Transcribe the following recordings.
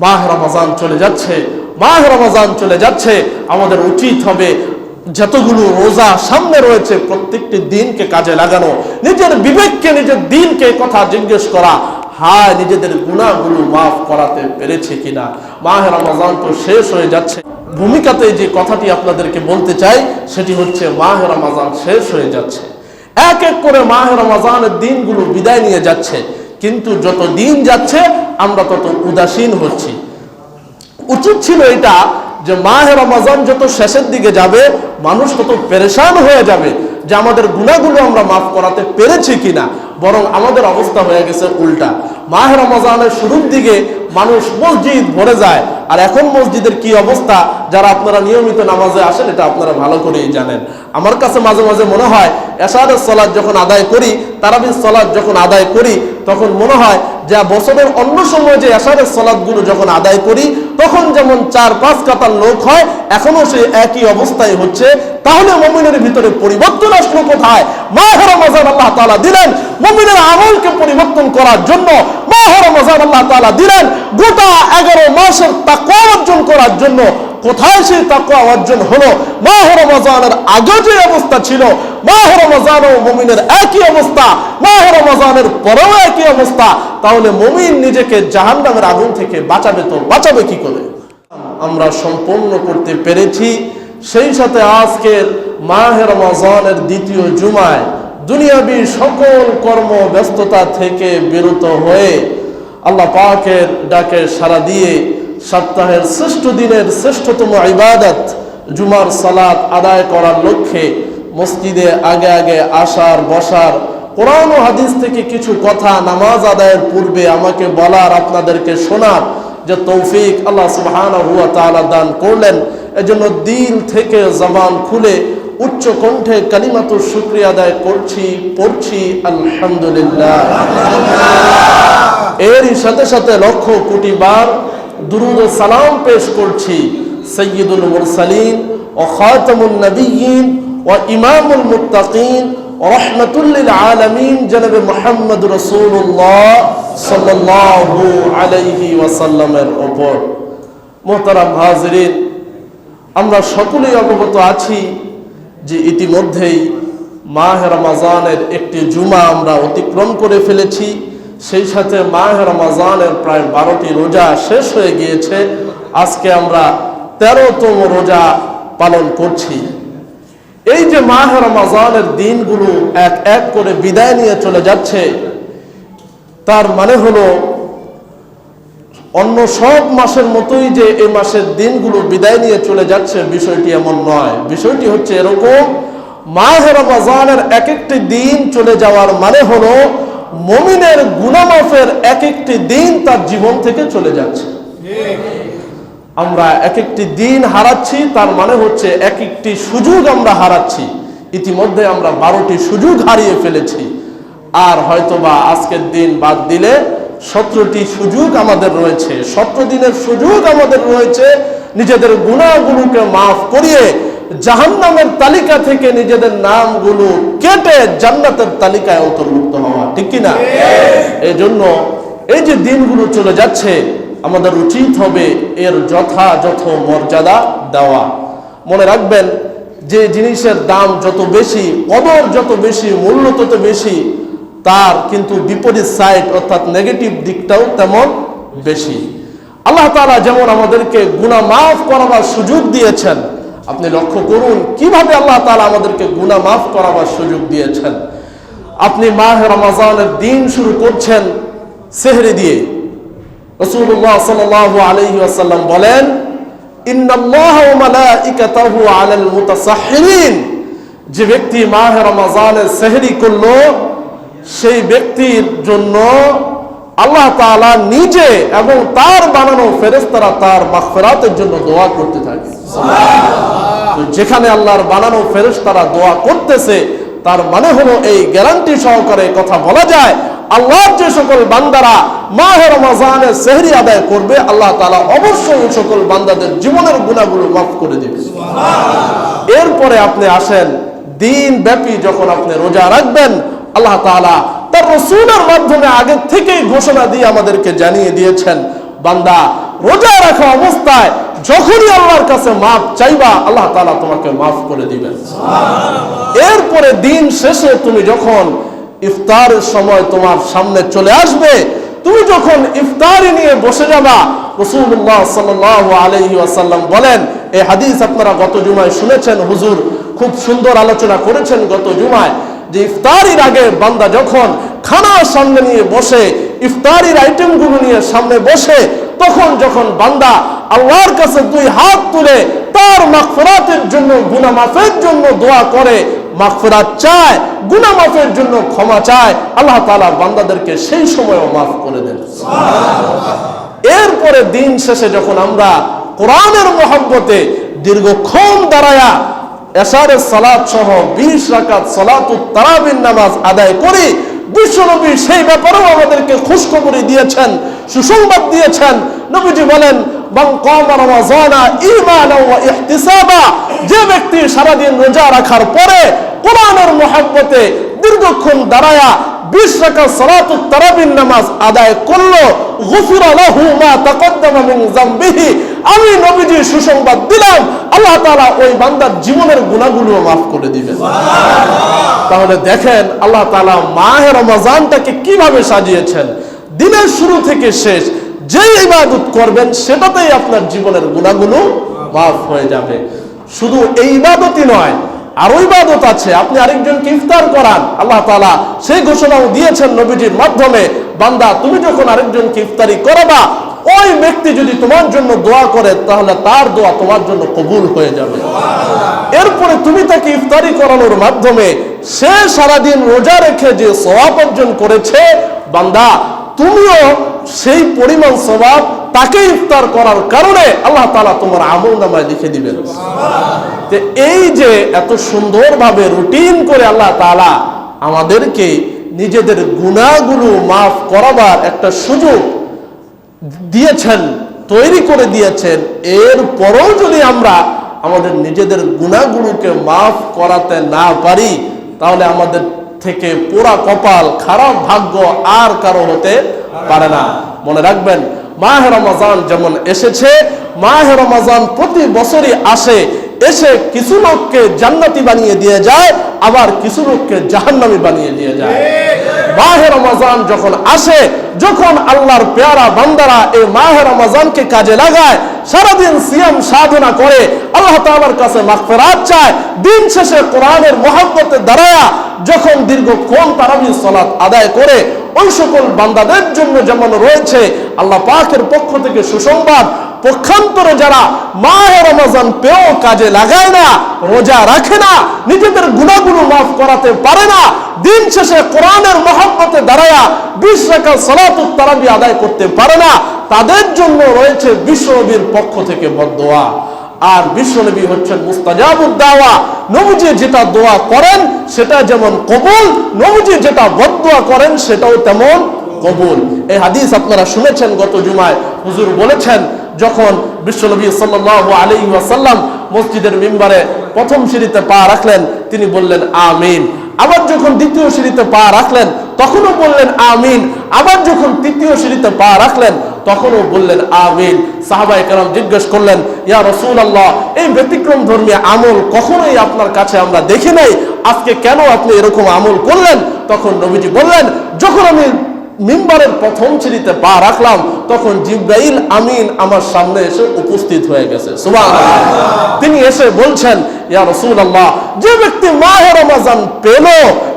মাহ রমজান চলে যাচ্ছে, মাহ রমজান চলে যাচ্ছে, আমাদের উচিত হবে যতগুলো রোজা সামনে রয়েছে প্রত্যেকটি দিনকে কাজে লাগানো, নিজের বিবেককে, নিজের দিনকে কথা জিজ্ঞেস করা, হায় নিজেদের গুণাগুলো মাফ করাতে পেরেছে কিনা? মাহ রমজান তো শেষ হয়ে যাচ্ছে। ভূমিকাতে যে কথাটি আপনাদেরকে বলতে চাই, সেটি হচ্ছে মাহ রমজান শেষ হয়ে যাচ্ছে। এক এক করে মাহ রমজানের দিনগুলো বিদায় নিয়ে যাচ্ছে। কিন্তু যত দিন যাচ্ছে, আমরা তত উদাসীন হচ্ছি। উচিত ছিল এটা যে মাহে রমাজান যত শেষের দিকে যাবে, মানুষ তত পেরেশান হয়ে যাবে যে আমাদের গুণাগুলো আমরা মাফ করাতে পেরেছি কিনা। বরং আমাদের অবস্থা হয়ে গেছে উল্টা। মাহে রমজানের শুরুর দিকে মানুষ মসজিদ ভরে যায়। আর এখন মসজিদের কি অবস্থা? যারা আপনারা নিয়মিত নামাজে আসেন, এটা আপনারা ভালো করেই জানেন। আমার কাছে মাঝে মাঝে মনে হয়, এশারের সলাদ যখন আদায় করি, তারাবির সলাদ যখন আদায় করি তখন মনে হয় যে বছরের অন্য সময় যে এশারের সলাদগুলো যখন আদায় করি, তখন যেমন চার পাঁচ কাতার লোক হয়, এখনও সে একই অবস্থায় হচ্ছে। তাহলে মমিনের ভিতরে পরিবর্তন আসলো কোথায়? মাহের রমজান আল্লাহ তাআলা দিলেন। মমিনের আমলকে পরিবর্তন করার জন্য মাহের রমজান আল্লাহ তাআলা দিলেন। গোটা এগারো মাসের তাকওয়া অর্জন করার জন্য। কোথায় সেই তাকওয়া অর্জন হলো? মাহ রমজানের আগে যে অবস্থা ছিল মাহ রমজান ও মুমিনের একই অবস্থা, মাহ রমজানের পরেও একই অবস্থা। তাহলে মুমিন নিজেকে জাহান্নামের আগুন থেকে বাঁচাবে তো বাঁচাবে কি করে? আমরা সম্পূর্ণ করতে পেরেছি। সেই সাথে আজকের মাহের রমজানের দ্বিতীয় জুমায় দুনিয়াবি সকল কর্ম ব্যস্ততা থেকে বিরত হয়ে আল্লাহ পাকের ডাকে সাড়া দিয়ে সপ্তাহের শ্রেষ্ঠ দিনের শ্রেষ্ঠতম ইবাদত জুমার সালাত আদায় করার লক্ষ্যে মসজিদে আগে আগে আসার, বসার, কোরআন ও হাদিস থেকে কিছু কথা নামাজ আদায়ের পূর্বে আমাকে বলার, আপনাদেরকে শোনার যে তৌফিক আল্লাহ সুবহানাহু ওয়া তাআলা দান করলেন। এজন্য দিল থেকে জবান খুলে উচ্চ কণ্ঠে কালিমাতুর শুকরিয়া আদায় করছি, পড়ছি, আলহামদুলিল্লাহ। এরই সাথে সাথে লক্ষ কোটি বার দুরুদ সালাম পেশ করছি সৈয়দুল মুরসালিন ও খাতামুন নবীন। ও ইমামুল মুত্তাকিন রহমতুল্লিল আলমিন জনাবে মোহাম্মদ রসুল্লাহ সাল্লাল্লাহু আলাইহি ওয়াসাল্লামের ওপর। মোহতারাম হাজরিন, আমরা সকলেই অবগত আছি যে ইতিমধ্যেই মাহ রমাজানের একটি জুমা আমরা অতিক্রম করে ফেলেছি। সেই সাথে মাহ রমাজানের প্রায় বারোটি রোজা শেষ হয়ে গিয়েছে। আজকে আমরা তেরোতম রোজা পালন করছি। এই যে মাহ রমাজানের দিনগুলো এক এক করে বিদায় নিয়ে চলে যাচ্ছে, তার মানে হলো অন্য সব মাসের মতোই যে এই মাসের দিনগুলো বিদায় নিয়ে চলে যাচ্ছে, বিষয়টি এমন নয়। বিষয়টি হচ্ছে এরকম, মাহ রমাজানের এক একটি দিন চলে যাওয়ার মানে হলো মমিনের গুণামাফের এক একটি দিন তার জীবন থেকে চলে যাচ্ছে। আমরা এক একটি দিন হারাচ্ছি তার মানে হচ্ছে এক একটি সুযোগ আমরা হারাচ্ছি। ইতিমধ্যে আমরা বারোটি সুযোগ হারিয়ে ফেলেছি। আর হয়তোবা আজকের দিন বাদ দিলে সতেরোটি সুযোগ আমাদের রয়েছে। সতেরো দিনের সুযোগ আমাদের রয়েছে নিজেদের গুণাগুলোকে মাফ করিয়ে জাহান্নামের তালিকা থেকে নিজেদের নামগুলো কেটে জান্নাতের তালিকায় অন্তর্ভুক্ত হওয়া ঠিক কিনা? এই জন্য এই যে দিনগুলো চলে যাচ্ছে আমাদের উচিত হবে এর যথাযথ মর্যাদা দেওয়া। মনে রাখবেন, যে জিনিসের দাম যত বেশি, কদর যত বেশি, মূল্য তত বেশি, তার কিন্তু বিপরীত সাইড অর্থাৎ নেগেটিভ দিকটাও তেমন বেশি। আল্লাহ তাআলা যেমন আমাদেরকে গুণা মাফ করাবার সুযোগ দিয়েছেন, আপনি লক্ষ্য করুন কীভাবে আল্লাহ তাআলা আমাদেরকে গুণা মাফ করাবার সুযোগ দিয়েছেন। আপনি মাহ রমাজানের দিন শুরু করছেন, সেহরি দিয়ে। রসুল্লাহ সাল্লাল্লাহু আলাইহি ওয়াসাল্লাম বলেন ইন্নাল্লাহ ওয়া মালাইকাতাহু আলাল মুতাসাহহিরিন। যে ব্যক্তি মাহে রমাজানের সেহরি করল সেই ব্যক্তির জন্য আল্লাহ তাআলা নিজে এবং তার বানানো ফেরেশতারা তার মাগফিরাতের জন্য দোয়া করতে থাকে। যেখানে আল্লাহর বানানো ফেরেশতারা দোয়া করতেছে তার মানে হলো এই গ্যারান্টি সহকারে কথা বলা যায় আল্লাহর যে সকল বান্দারা মাহে রমাজানে সেহরি আদায় করবে আল্লাহ তাআলা অবশ্যই সকল বান্দাদের জীবনের গুণাগুলো মাফ করে দেবে। এরপরে আপনি আসেন দিন ব্যাপী যখন আপনি রোজা রাখবেন আল্লাহ তাআলা তার রসুলের মাধ্যমে আগে থেকেই ঘোষণা দিয়ে আমাদেরকে জানিয়ে দিয়েছেন বান্দা রোজা রাখা অবস্থায় যখনই আল্লাহর কাছে মাফ চাইবা আল্লাহ তালা তোমাকে মাফ করে দিবেন। এরপরে দিন শেষে তুমি যখন ইফতারের সময় তোমার সামনে চলে আসবে। তুমি যখন ইফতারি নিয়ে বসে যাবা রসুল্লাহ সাল্লাহ আলহি আসাল্লাম বলেন হাদিস আপনারা গত জুমায় শুনেছেন, হুজুর খুব সুন্দর আলোচনা করেছেন গত জুমায়, যে ইফতারির আগে বান্দা যখন খানা সামনে নিয়ে বসে, ইফতারির আইটেমগুলো নিয়ে সামনে বসে, তখন যখন বান্দা আল্লাহর কাছে দুই হাত তুলে তার মাগফিরাতের জন্য, গুনাহ মাফের জন্য দোয়া করে মাগফিরাত চায়, গুনাহ মাফের জন্য ক্ষমা চায়, আল্লাহ তাআলা বান্দাদেরকে সেই সময়ও মাফ করে দেন। এরপরে দিন শেষে যখন আমরা কোরআনের মহব্বতে দীর্ঘক্ষণ দাঁড়ায়া এশারের সালাত সহ বিশ রাকাত সালাতুত তারাবিন নামাজ আদায় করি, বিশ্বনবী সেই ব্যাপারেও আমাদেরকে খুশখবরি দিয়েছেন, সুসংবাদ দিয়েছেন। নবীজি বলেন বাং কম রমাজানা ঈমানা ওয়া ইহতিসাবা যে ব্যক্তি সারাদিন রোজা রাখার পরে কোরআনের মহব্বতে দীর্ঘক্ষণ দাঁড়ায়া বিশ রাকাত সালাতুত তারাবিন নামাজ আদায় করল, গুফিরা লাহু মা তাকদ্দামা মিন যামবিহি। আমি নবীজি সুসংবাদ দিলাম, আল্লাহ তাআলা ওই বান্দার জীবনের গুনাহগুলো মাফ করে দিবেন। তাহলে দেখেন আল্লাহ তাআলা মাহে রমজানটাকে কীভাবে সাজিয়েছেন। দিনের শুরু থেকে শেষ যে ইবাদত করবেন, সেটাতেই আপনার জীবনের গুণাগুলো মাফ হয়ে যাবে। শুধু এই ইবাদতই নয়, আরও ইবাদত আছে। আপনি আরেকজনকে ইফতার করান, আল্লাহ তাআলা সেই ঘোষণাও দিয়েছেন নবীজির মাধ্যমে, বান্দা, তুমি যখন আরেকজনকে ইফতারি করাবা, ওই ব্যক্তি যদি তোমার জন্য দোয়া করে, তাহলে তার দোয়া তোমার জন্য কবুল হয়ে যাবে। এরপরে তুমি তাকে ইফতারি করানোর মাধ্যমে, সে সারাদিন রোজা রেখে যে সওয়াব অর্জন করেছে, বান্দা, তুমিও সেই পরিমাণ সওয়াব তাকে ইফতার করার কারণে আল্লাহ তাআলা তোমার আমল নামায় লিখে দিবেন। এই যে এত সুন্দরভাবে রুটিন করে আল্লাহ তাআলা আমাদেরকে নিজেদের গুনাহগুলো মাফ করাবার একটা সুযোগ দিয়েছেন, তৈরি করে দিয়েছেন এর পরেও যদি আমরা আমাদের নিজেদের গুণাগুলোকে মাফ করাতে না পারি, তাহলে আমাদের থেকে পুরা কপাল, খারাপ ভাগ্য আর কারও হতে পারে না। মনে রাখবেন, মাহে রমাজান যেমন এসেছে, মাহে রমাজান প্রতি বছরই আসে। এসে কিছু লোককে জান্নাতি বানিয়ে দিয়ে যায়, আবার কিছু লোককে জাহান্নামি বানিয়ে দিয়ে যায়। মাহে রমাজান যখন আসে, যখন আল্লাহর পেয়ারা বান্দারা এই মাহে রমাজানকে কাজে লাগায়, সারাদিন সিয়াম সাধনা করে, আল্লাহ তাআলার কাছে মাগফিরাত চায়। দিন শেষে কোরআনের মহব্বতে দাঁড়ায়া, যখন দীর্ঘক্ষণ তারাবি সালাত আদায় করে ওই সকল বান্দাদের জন্য যেমন রয়েছে আল্লাহ পাকের পক্ষ থেকে সুসংবাদ, পক্ষান্তরে যারা মাহে রমজান পেয়েও কাজে লাগায় না, রোজা রাখে না, নিজেদের গুণাগুলো মাফ করাতে পারে না, দিন শেষে কোরআনের মহব্বতে দাঁড়ায়া বিশ রেখা সলাতুত তারাবি আদায় করতে পারে না, তাদের জন্য রয়েছে বিশ্বনবীর পক্ষ থেকে বদোয়া আর বিশ্বনবী হচ্ছেন মুস্তাজাবুদ্দাওয়া নবুজি যেটা দোয়া করেন, সেটা যেমন কবুল, নবুজি যেটা বদোয়া করেন, সেটাও তেমন কবুল। এই হাদিস আপনারা শুনেছেন গত জুমায়। হুজুর বলেছেন, যখন বিশ্বনবী সাল্লাল্লাহু আলী ওয়াসাল্লাম মসজিদের মেম্বারে প্রথম সিঁড়িতে পা রাখলেন, তিনি বললেন, আমিন। আবার যখন দ্বিতীয় সিঁড়িতে পা রাখলেন, তখনও বললেন, আমিন। আবার যখন তৃতীয় সিঁড়িতে পা রাখলেন তখনও বললেন, আমিন। সাহাবাই কালাম জিজ্ঞেস করলেন, ইয়া রসুল আল্লাহ এই ব্যতিক্রম ধর্মী আমল কখনোই আপনার কাছে আমরা দেখি নাই? আজকে কেন আপনি এরকম আমল করলেন? তখন নবীজি বললেন, যখন আমি মিম্বারের প্রথম সিঁড়িতে পা রাখলাম, তখন জিব্রাইল আমিন আমার সামনে এসে উপস্থিত হয়ে গেছে। তিনি এসে বলছেন, ইয়া রসুল আল্লাহ যে ব্যক্তি মাহে রমজান পেল,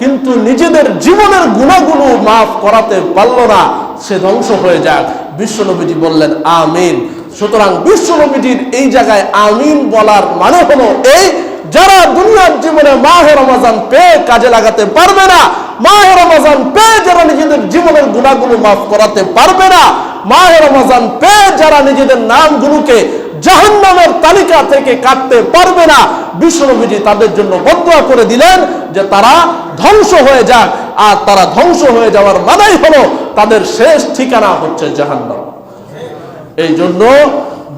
কিন্তু নিজেদের জীবনের গুণাগুলো মাফ করাতে পারল না, সে ধ্বংস হয়ে যাক। বিশ্বনবীজি বললেন, আমিন। সুতরাং বিশ্বনবীজির এই জায়গায় আমিন বলার মানে হলো এই, যারা দুনিয়ার জীবনে মাহে রমাজান পেয়ে কাজে লাগাতে পারবে না, মাহে রমাজান পেয়ে যারা নিজেদের জীবনের গুণাগুলো মাফ করাতে পারবে না, মাহে রমাজান পেয়ে যারা নিজেদের নামগুলোকে জাহান্নামের তালিকা থেকে কাটতে পারবে না, বিশ্বনবীজি তাদের জন্য বদয়া করে দিলেন যে তারা ধ্বংস হয়ে যাক। আর তারা ধ্বংস হয়ে যাওয়ার মানেই হলো তাদের শেষ ঠিকানা হচ্ছে জাহান্নাম। এই জন্য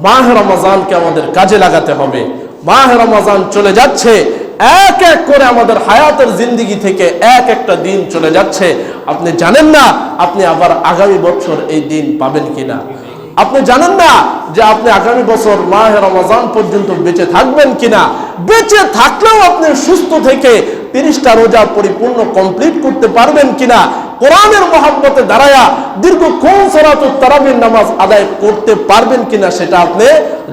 মাহ রমজানকে আমাদের কাজে লাগাতে হবে। মাহ রমজান চলে যাচ্ছে, এক এক করে আমাদের হায়াতের জিন্দিগি থেকে এক একটা দিন চলে যাচ্ছে। আপনি জানেন না, আপনি আবার আগামী বছর এই দিন পাবেন কিনা? আপনি জানেন না যে আপনি আগামী বছর মাহে রমজান পর্যন্ত বেঁচে থাকবেন কিনা? বেঁচে থাকলেও আপনি সুস্থ থেকে তিরিশটা রোজা পরিপূর্ণ কমপ্লিট করতে পারবেন কিনা? কোরআনের মহাব্বতে দাঁড়ায়া দীর্ঘক্ষণ সরাত তারাবির নামাজ আদায় করতে পারবেন কিনা সেটা আপনি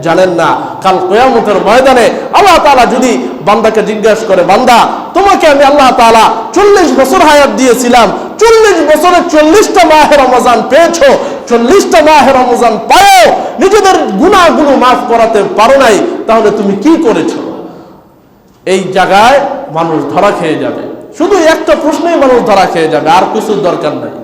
জানেন না। কাল কোয়ামতের ময়দানে আল্লাহ তালা যদি বান্দাকে জিজ্ঞাসা করে, বান্দা, তোমাকে আমি আল্লাহ তাআলা চল্লিশ বছর হায়াত দিয়েছিলাম, চল্লিশ বছরে চল্লিশটা মাহে রমজান পেয়েছ, চল্লিশটা মাহে রমজান পাও নিজেদের গুণাগুলো মাফ করাতে পারো নাই, তাহলে তুমি কি করেছ? এই জায়গায় মানুষ ধরা খেয়ে যাবে। শুধু একটা প্রশ্নেই মানুষ ধরা খেয়ে যাবে, আর কিছুর দরকার নাই।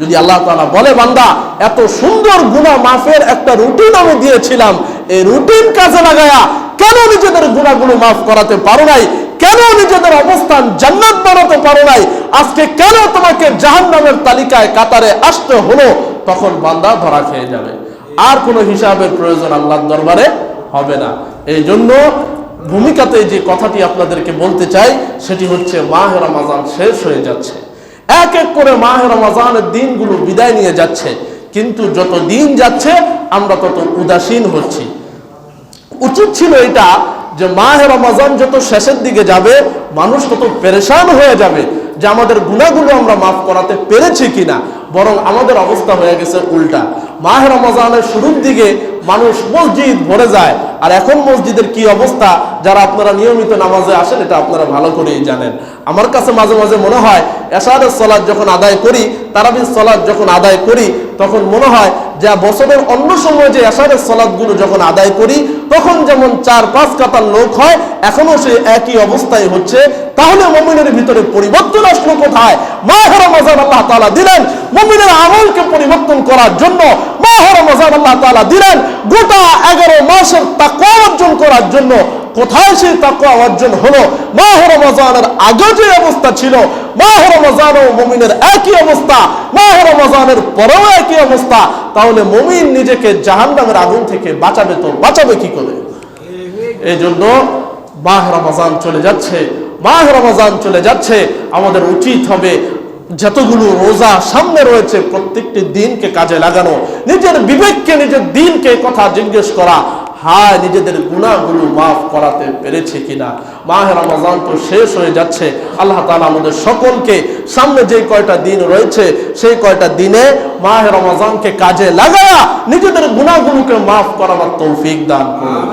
যদি আল্লাহ তাআলা বলে, বান্দা, এত সুন্দর গুণা মাফের একটা রুটিন আমি দিয়েছিলাম, এই রুটিন কাজে লাগায়া কেন নিজেদের গুণাগুলো মাফ করাতে পারো নাই? কেন নিজেদের অবস্থান জান্নাত বানাতে পারো নাই? আজকে কেন তোমাকে জাহান্নামের তালিকায় কাতারে আসতে হলো? তখন বান্দা ধরা খেয়ে যাবে। আর কোনো হিসাবের প্রয়োজন আল্লাহর দরবারে হবে না। এই জন্য ভূমিকাতে যে কথাটি আপনাদেরকে বলতে চাই, সেটি হচ্ছে মাহে রমাজান শেষ হয়ে যাচ্ছে। এক এক করে মাহে রমাজানের দিনগুলো বিদায় নিয়ে যাচ্ছে। কিন্তু যত দিন যাচ্ছে, আমরা তত উদাসীন হচ্ছি। উচিত ছিল এটা যে মাহে রমাজান যত শেষের দিকে যাবে, মানুষ তত পেরেশান হয়ে যাবে যে আমাদের গুণাগুলো আমরা মাফ করাতে পেরেছি কিনা, বরং আমাদের অবস্থা হয়ে গেছে উল্টা। মাহে রমজানের শুরুর দিকে মানুষ মসজিদ ভরে যায়। আর এখন মসজিদের কি অবস্থা? যারা আপনারা নিয়মিত নামাজে আসেন, এটা আপনারা ভালো করেই জানেন। আমার কাছে মাঝে মাঝে মনে হয় এশাদের সলাদ যখন আদায় করি, তারাবির সলাদ যখন আদায় করি, তখন মনে হয় যে বছরের অন্য সময় যে এশারের সলাদগুলো যখন আদায় করি, তখন যেমন চার, পাঁচ কাতার লোক হয়, এখনও সে একই অবস্থায় হচ্ছে। তাহলে মমিনের ভিতরে পরিবর্তন আসলো কোথায়? মাহের রমজান আল্লাহ তাআলা দিলেন, মমিনের আমলকে পরিবর্তন করার জন্য মাহের রমজান আল্লাহ তাআলা দিলেন, গোটা এগারো মাসের তাকওয়া অর্জন করার জন্য কোথায় সেই তাকওয়া অর্জন হলো? মাহ রমজানের আগে যে অবস্থা ছিল, মাহ রমজান ও মুমিনের একই অবস্থা, মাহ রমজানের পরেও একই অবস্থা। তাহলে মুমিন নিজেকে জাহান্নামের আগুন থেকে বাঁচাবে তো বাঁচাবে কি করে? এই জন্য মাহ রমজান চলে যাচ্ছে, মাহ রমজান চলে যাচ্ছে। আমাদের উচিত হবে যতগুলো রোজা সামনে রয়েছে, প্রত্যেকটি দিনকে কাজে লাগানো। নিজের বিবেককে, নিজের দিনকে কথা জিজ্ঞেস করা। হায়, নিজেদের গুণাগুলো মাফ করাতে পেরেছে কিনা? মাহে রমজান তো শেষ হয়ে যাচ্ছে। আল্লাহ তালা আমাদের সকলকে সামনে যে কয়টা দিন রয়েছে, সেই কয়টা দিনে মাহে রমজানকে কাজে লাগায়া নিজেদের গুণাগুলোকে মাফ করাবার তৌফিক দান করুন।